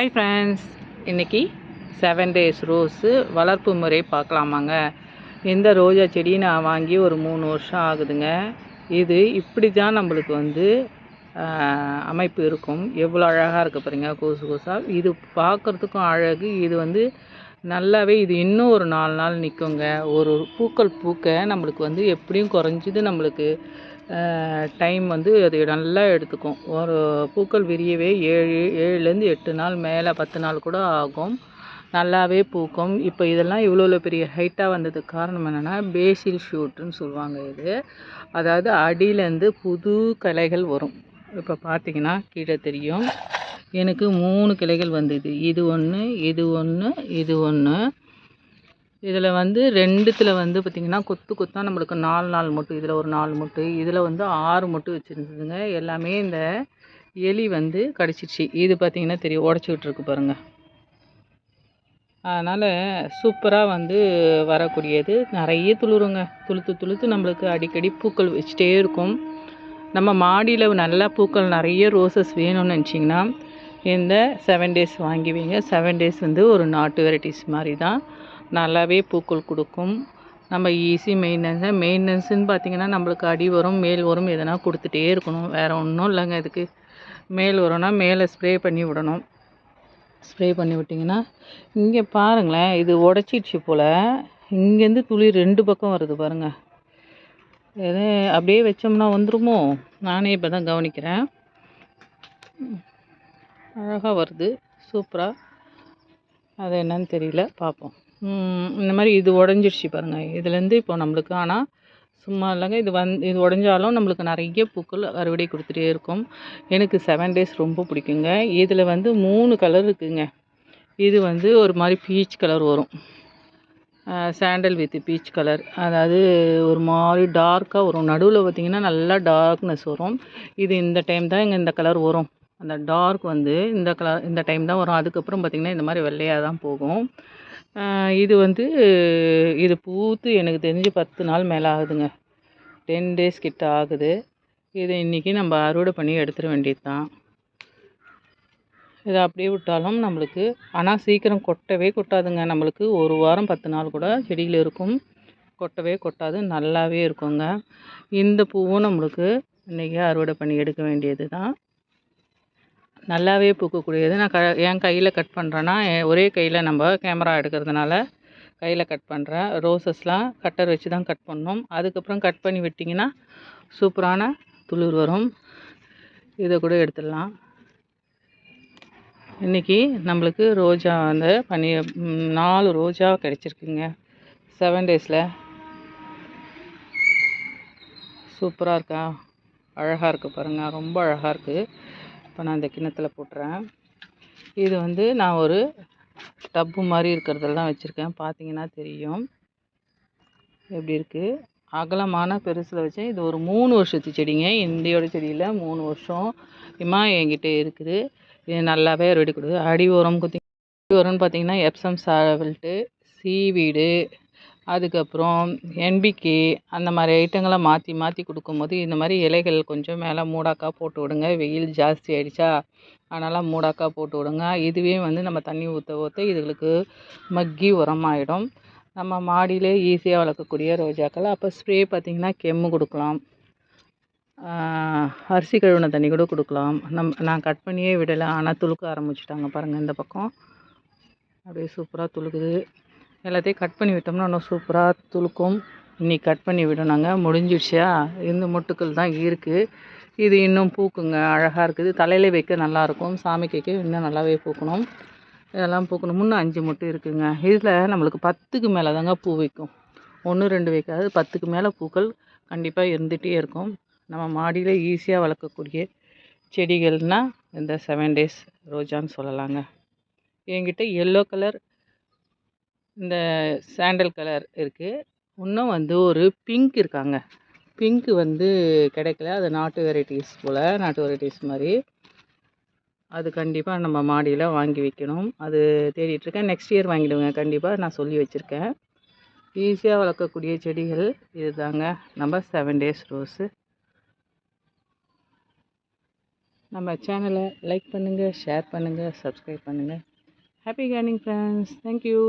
Hi friends இன்றைக்கி seven days rose வளர்ப்பு முறை பார்க்கலாமாங்க. இந்த ரோஜா செடி நான் வாங்கி ஒரு மூணு வருஷம் ஆகுதுங்க. இது இப்படி தான் நம்மளுக்கு வந்து அமைப்பு இருக்கும். எவ்வளோ அழகாக இருக்குது பாருங்க கொசு கொசாக இது பார்க்குறதுக்கும் அழகு. இது வந்து நல்லாவே இது இன்னும் ஒரு நாலு நாள் நிற்குங்க ஒரு பூக்கள் பூக்க நம்மளுக்கு வந்து எப்படியும் குறைஞ்சது நம்மளுக்கு டைம் வந்து அது நல்லா எடுத்துக்கும். ஒரு பூக்கள் விரியவே ஏழு ஏழுலேருந்து எட்டு நாள் மேலே பத்து நாள் கூட ஆகும். நல்லாவே பூக்கும். இப்போ இதெல்லாம் இவ்வளோ இவ்வளோ பெரிய ஹைட்டாக வந்ததுக்கு காரணம் என்னென்னா பேசில் ஷூட்டுன்னு சொல்லுவாங்க இது. அதாவது அடியிலேருந்து புது கிளைகள் வரும். இப்போ பார்த்தீங்கன்னா கீழே தெரியும். எனக்கு மூணு கிளைகள் வந்தது. இது ஒன்று இது ஒன்று இது ஒன்று இதில் வந்து ரெண்டுத்தில் வந்து பார்த்திங்கன்னா கொத்து கொத்தாக நம்மளுக்கு நாலு நாலு மொட்டு இதில் ஒரு நாலு மொட்டு இதில் வந்து ஆறு மொட்டு வச்சுருந்ததுங்க. எல்லாமே இந்த எலி வந்து கடிச்சிடுச்சு இது பார்த்திங்கன்னா தெரியும் உடச்சிக்கிட்டு இருக்கு பாருங்கள் அதனால் சூப்பராக வந்து வரக்கூடியது. நிறைய துளுருங்க. துளுத்து துளுத்து நம்மளுக்கு அடிக்கடி பூக்கள் வச்சுட்டே இருக்கும். நம்ம மாடியில் நல்லா பூக்கள் நிறைய ரோசஸ் வேணும்னு நினச்சிங்கன்னா இந்த செவன் டேஸ் வாங்கி வைங்க. செவன் டேஸ் வந்து ஒரு நாட்டு வெரைட்டிஸ் மாதிரி தான் நல்லாவே பூக்கள் கொடுக்கும். நம்ம ஈஸி மெயின்டெனன்ஸு மெயின்டெனன்ஸுன்னு பார்த்தீங்கன்னா நம்மளுக்கு அடி வரும் மேல் வரும் எதனா கொடுத்துட்டே இருக்கணும். வேறு ஒன்றும் இல்லைங்க இதுக்கு. மேல் வரும்னா மேலே ஸ்ப்ரே பண்ணி விடணும். ஸ்ப்ரே பண்ணி விட்டிங்கன்னா இங்கே பாருங்களேன் இது உடச்சிடுச்சு போல். இங்கேருந்து துளி ரெண்டு பக்கம் வருது பாருங்கள் எது அப்படியே வச்சோம்னா வந்துருமோ? நானே இப்போ தான் கவனிக்கிறேன். அழகாக வருது. சூப்பராக அது என்னன்னு தெரியல பார்ப்போம் இந்த மாதிரி இது உடஞ்சிருச்சு பாருங்கள் இதுலேருந்து இப்போ நம்மளுக்கு ஆனால் சும்மா இல்லைங்க. இது வந் இது உடஞ்சாலும் நம்மளுக்கு நிறைய பூக்கள் அறுவடை கொடுத்துட்டே இருக்கும். எனக்கு செவன் டேஸ் ரொம்ப பிடிக்குங்க. இதில் வந்து மூணு கலர் இருக்குதுங்க இது வந்து ஒரு மாதிரி பீச் கலர் வரும். சாண்டல் வித் பீச் கலர் அதாவது ஒரு மாதிரி டார்க்காக வரும். நடுவில் பார்த்திங்கன்னா நல்லா டார்க்னஸ் வரும். இது இந்த டைம் தான் இங்கே இந்த கலர் வரும். அந்த டார்க் வந்து இந்த கலர் இந்த டைம் தான் வரும். அதுக்கப்புறம் பார்த்திங்கன்னா இந்த மாதிரி வெள்ளையாக தான் போகும். இது வந்து இது பூத்து எனக்கு தெரிஞ்சு பத்து நாள் மேலே ஆகுதுங்க. டென் டேஸ் கிட்ட ஆகுது. இது இன்றைக்கி நம்ம அறுவடை பண்ணி எடுத்துட வேண்டியது தான் இதை அப்படியே விட்டாலும் நம்மளுக்கு ஆனால் சீக்கிரம் கொட்டவே கொட்டாதுங்க. நம்மளுக்கு ஒரு வாரம் பத்து நாள் கூட செடியில் இருக்கும். கொட்டவே கொட்டாது நல்லாவே இருக்குங்க. இந்த பூவும் நம்மளுக்கு இன்றைக்கி அறுவடை பண்ணி எடுக்க வேண்டியது தான் நல்லாவே பூக்கக்கூடியது. நான் க என் கையில் கட் பண்ணுறேன்னா ஒரே கையில் நம்ம கேமரா எடுக்கிறதுனால கையில் கட் பண்ணுறேன் ரோசஸ்லாம் கட்டர் வச்சு தான் கட் பண்ணோம். அதுக்கப்புறம் கட் பண்ணி விட்டிங்கன்னா சூப்பரான துளிர் வரும். இதை கூட எடுத்துடலாம். இன்றைக்கி நம்மளுக்கு ரோஜா வந்து பண்ணி நாலு ரோஜா கிடச்சிருக்குங்க. செவன் டேஸில் சூப்பராக இருக்கா? அழகாக இருக்குது பாருங்கள் ரொம்ப அழகாக இருக்குது இப்போ நான் இந்த கிண்ணத்தில் போட்டுறேன். இது வந்து நான் ஒரு டப்பு மாதிரி இருக்கிறதுல தான் வச்சுருக்கேன். பார்த்தீங்கன்னா தெரியும். எப்படி இருக்குது அகலமான பெருசில் வச்சேன். இது ஒரு மூணு வருஷத்து செடிங்க. இந்தியோட செடியில் மூணு வருஷம் இம்மா என்கிட்ட இருக்குது. இது நல்லாவே ரெடி கொடுக்குது. அடி உரம் குத்தி அடி உரம்னு பார்த்தீங்கன்னா எப்சம் சால்ட்டு சீவீடு அதுக்கப்புறம் என்பிகே அந்த மாதிரி ஐட்டங்களை மாற்றி மாற்றி கொடுக்கும்போது இந்த மாதிரி இலைகள் கொஞ்சம் மேலே மூடாக்கா போட்டு விடுங்க. வெயில் ஜாஸ்தி ஆகிடுச்சா அதனால் மூடாக்கா போட்டு விடுங்க. இதுவே வந்து நம்ம தண்ணி ஊற்ற ஊற்ற இதுகளுக்கு மக்கி உரமாயிடும். நம்ம மாடியிலே ஈஸியாக வளர்க்கக்கூடிய ரோஜாக்கள். அப்போ ஸ்ப்ரே பார்த்திங்கன்னா கெம்மு கொடுக்கலாம். அரிசி கழுவின தண்ணி கூட கொடுக்கலாம். நம் நான் கட் பண்ணியே விடலை. ஆனால் துளுக்க ஆரம்பிச்சிட்டாங்க பாருங்கள் இந்த பக்கம். அப்படியே சூப்பராக துளுக்குது. எல்லாத்தையும் கட் பண்ணி விட்டோம்னா இன்னும் சூப்பராக துளுக்கும். இன்றைக்கி கட் பண்ணி விடணுங்க முடிஞ்சிடுச்சா? இந்த மொட்டுக்கள் தான் இருக்குது இது இன்னும் பூக்குங்க. அழகாக இருக்குது. தலையில் வைக்க நல்லாயிருக்கும் சாமிக்கு வைக்க இன்னும் நல்லாவே பூக்கணும். இதெல்லாம் பூக்கணும். முன்னே அஞ்சு மொட்டு இருக்குங்க. இதில் நம்மளுக்கு பத்துக்கு மேலே தாங்க பூ வைக்கும். ஒன்று ரெண்டு வைக்காது. பத்துக்கு மேலே பூக்கள் கண்டிப்பாக இருந்துகிட்டே இருக்கும். நம்ம மாடியில் ஈஸியாக வளர்க்கக்கூடிய செடிகள்னால் இந்த செவன் டேஸ் ரோஜான்னு சொல்லலாங்க. என்கிட்ட எல்லோ கலர் இந்த சாண்டல் கலர் இருக்குது இன்னும் வந்து ஒரு பிங்க் இருக்காங்க. பிங்க் வந்து கிடைக்கல. அது நாட்டு வெரைட்டிஸ் போல் நாட்டு வெரைட்டிஸ் மாதிரி. அது கண்டிப்பாக நம்ம மாடியில் வாங்கி வைக்கணும். அது தேடிட்டுருக்கேன் நெக்ஸ்ட் இயர் வாங்கிடுவேங்க. கண்டிப்பாக நான் சொல்லி வச்சுருக்கேன். ஈஸியாக வளர்க்கக்கூடிய செடிகள் இதுதாங்க. நம்ம செவன் டேஸ் ரோஸு நம்ம சேனலை லைக் பண்ணுங்கள் ஷேர் பண்ணுங்கள் சப்ஸ்கிரைப் பண்ணுங்கள் ஹாப்பி கார்னிங் ஃப்ரெண்ட்ஸ் தேங்க்யூ